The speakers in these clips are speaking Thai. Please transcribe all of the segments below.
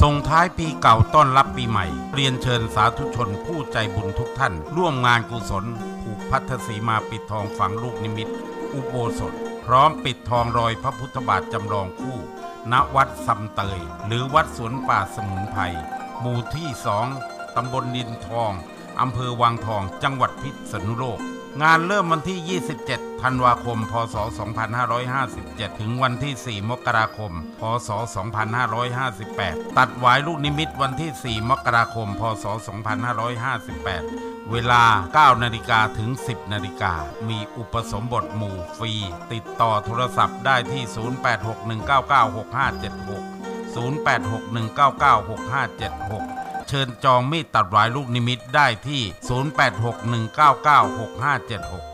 ส่งท้ายปีเก่าต้อนรับปีใหม่ เรียนเชิญสาธุชนผู้ใจบุญทุกท่าน ร่วมงานกุศล ผูกพัทธสีมาปิดทองฝังลูกนิมิต อุโบสถ พร้อมปิดทองรอยพระพุทธบาทจำลองคู่ ณวัดซำเตย หรือวัดสวนป่าสมุนไพรหมู่ที่สองตำบลดินทอง อำเภอวังทอง จังหวัดพิษณุโลก งานเริ่มวันที่ 27 ธันวาคม พศ 2557 ถึงวันที่ 4 มกราคม พศ 2558 ตัดหวายลูกนิมิตวันที่ 4 มกราคม พศ 2558 เวลา 9 นาฬิกาถึง 10 นาฬิกา มีอุปสมบทหมู่ฟรี ติดต่อโทรศัพท์ได้ที่ 0861996576 0861996576 เชิญจองมีดตัดหวายลูกนิมิตได้ที่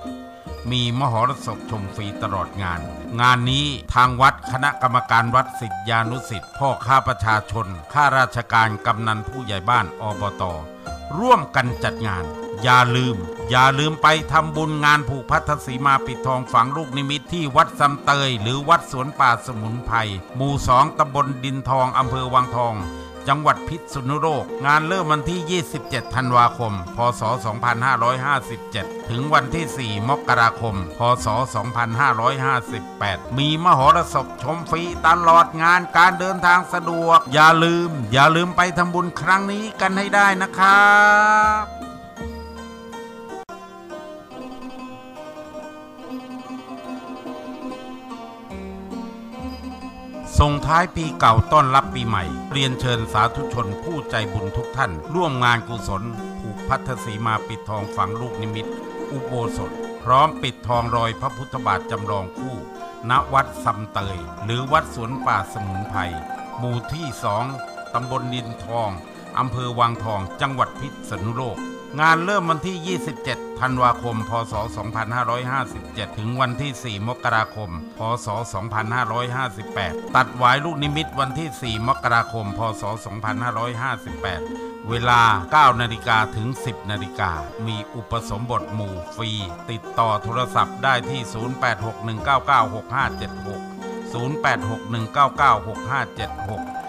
0861996576 มีมหรสพชมฟรีตลอดงาน งานนี้ทางวัดคณะกรรมการวัดสิทธานุสิทธิ์พ่อข้าประชาชน ข้าราชการกำนันผู้ใหญ่บ้านอบต ร่วมกันจัดงาน อย่าลืม อย่าลืมไปทำบุญงานผูกพัทธสีมาปิดทองฝังลูกนิมิตที่วัดซำเตย หรือวัดสวนป่าสมุนไพรหมู่สองตำบลดินทองอำเภอวังทอง จังหวัดพิษณุโลก งานเริ่มวันที่ 27 ธันวาคม พศ 2557 ถึงวันที่ 4 มกราคม พศ 2558 มีมหรสพชมฟรีตลอดงานการเดินทางสะดวก อย่าลืม อย่าลืมไปทำบุญครั้งนี้กันให้ได้นะครับ ส่งท้ายปีเก่าต้อนรับปีใหม่ เรียนเชิญสาธุชนผู้ใจบุญทุกท่าน ร่วมงานกุศลผูกพัทธสีมาปิดทองฝังลูกนิมิต อุโบสถ พร้อมปิดทองรอยพระพุทธบาทจำลองคู่ ณวัดซำเตย หรือวัดสวนป่าสมุนไพรหมู่ที่สองตำบลดินทองอำเภอวังทองจังหวัดพิษณุโลก งานเริ่มวันที่ 27 ธันวาคม พศ 2557 ถึงวันที่ 4 มกราคม พศ 2558 ตัดหวายลูกนิมิตวันที่ 4 มกราคม พศ 2558 เวลา 9 นาฬิกาถึง 10 นาฬิกา มีอุปสมบทหมู่ฟรี ติดต่อโทรศัพท์ได้ที่ 0861996576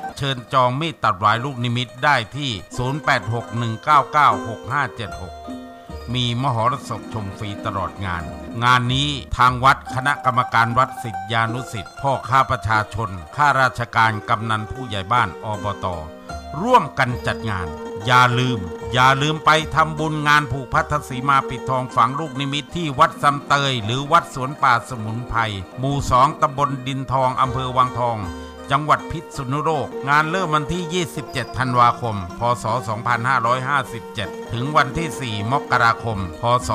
0861996576 เชิญจองมีดตัดหวายลูกนิมิตได้ที่ 0861996576 มีมหรสพชมฟรีตลอดงาน งานนี้ทางวัดคณะกรรมการวัดสิทธิานุสิทธิ์พ่อข้าประชาชน ข้าราชการกำนันผู้ใหญ่บ้านอบต ร่วมกันจัดงาน อย่าลืม อย่าลืมไปทำบุญงานผูกพัทธสีมาปิดทองฝังลูกนิมิตที่วัดซำเตย หรือวัดสวนป่าสมุนไพรหมู่สองตำบลดินทองอำเภอวังทอง จังหวัดพิษณุโลก งานเริ่มวันที่ 27 ธันวาคม พศ 2557 ถึงวันที่ 4 มกราคม พศ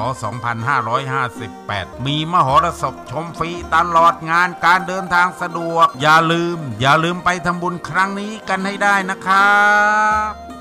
2558 มีมหรสพชมฟรีตลอดงานการเดินทางสะดวก อย่าลืม อย่าลืมไปทำบุญครั้งนี้กันให้ได้นะครับ